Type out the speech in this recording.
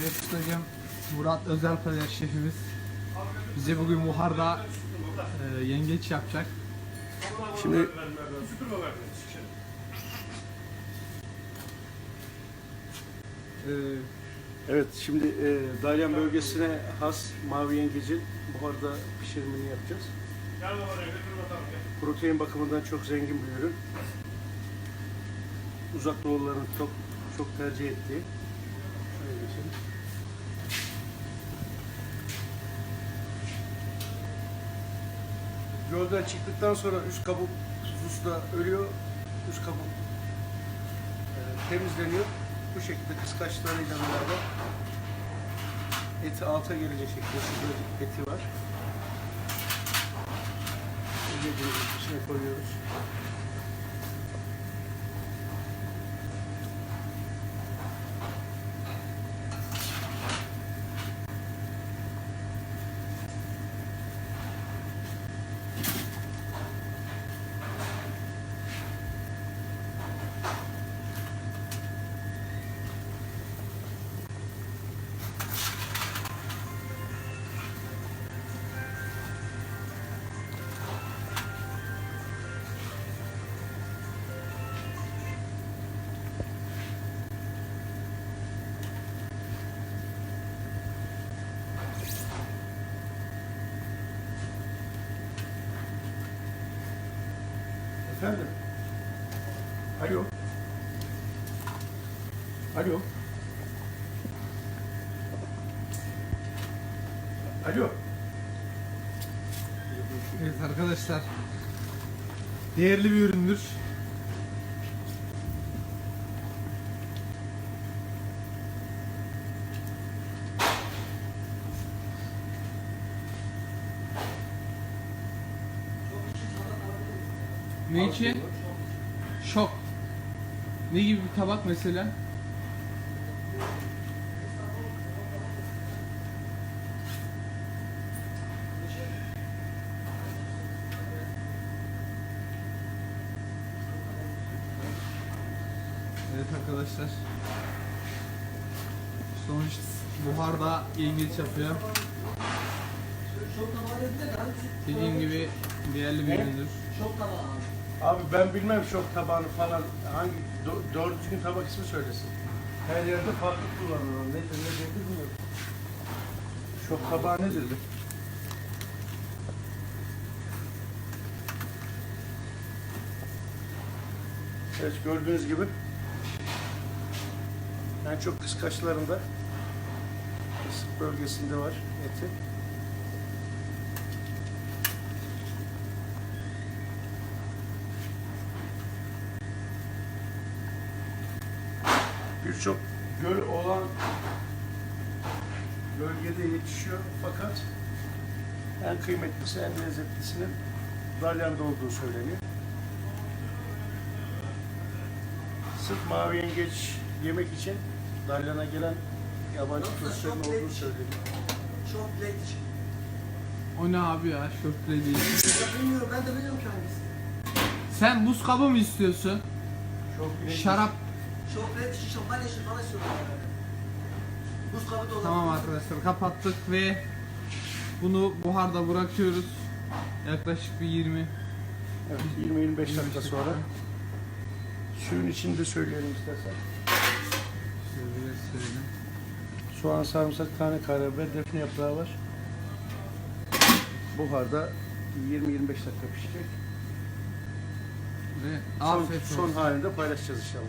Evet ustacığım Murat Özelkaya şefimiz bize bugün buharda e, yengeç yapacak. Şimdi E, evet şimdi e, Dalyan bölgesine has mavi yengecin buharda pişirmeni yapacağız. Protein bakımından çok zengin bir ürün. Uzak doğuların çok çok tercih ettiği. Gölden çıktıktan sonra üst kabuk susuzda ölüyor. Üst kabuk e, temizleniyor. Bu şekilde kıskaçlarıyla beraber eti alta gelecek şekilde şurada eti var. Yediğimiz içine koyuyoruz. Efendim? Alo? Alo? Alo? evet arkadaşlar değerli bir üründür. Ne için? Şok. Ne gibi bir tabak mesela? Evet arkadaşlar. Sonuç buharda yengeç yapıyor. Dediğim gibi değerli bir üründür. Abi ben bilmem şok tabağını falan hangi do- doğru düzgün tabak ismi söylesin. Her yerde farklı kullanılıyor. Nedir ne değildir bilmiyorum. Şok tabağı nedir? Evet gördüğünüz gibi en çok kıskaçlarında kısık bölgesinde var eti. Birçok göl olan bölgede yetişiyor fakat en kıymetlisi, en lezzetlisinin Dalyan'da olduğu söyleniyor. Sırf mavi yengeç yemek için Dalyan'a gelen yabancı turistlerin olduğu söyleniyor. Çok late. O ne abi ya. Ya bilmiyorum ben de biliyorum ki hangisi. Sen buz kabı mı istiyorsun? Çok. Şarap. İşi, şampanya falan istiyorlar yani. Buz kabı da olabilir. Tamam arkadaşlar kapattık ve bunu buharda bırakıyoruz. Yaklaşık bir 20 Evet, 20-25 dakika sonra suyun içinde söyleyelim istersen. şöyle. Soğan, sarımsak, tane karabiber, defne yaprağı var. Buharda 20-25 dakika pişecek. Ve Son, afiyet olsun. son halinde paylaşacağız. İnşallah.